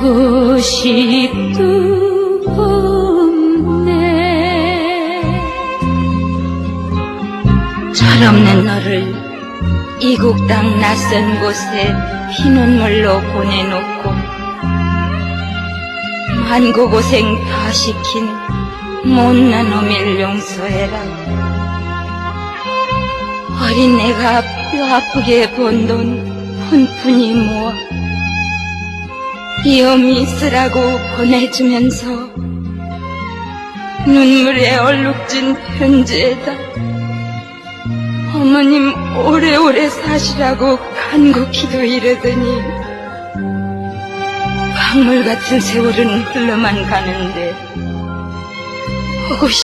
곳이 두없네. 철없는 너를 이국 땅 낯선 곳에 피눈물로 보내놓고 만고 고생 다 시킨 못난 어밀 용서해라. 어린 내가 뼈 아프게 본돈 혼푼이 모아 비염이 쓰라고 보내주면서 눈물에 얼룩진 편지에다 어머님 오래오래 사시라고 간곡히도 이러더니 강물 같은 세월은 흘러만 가는데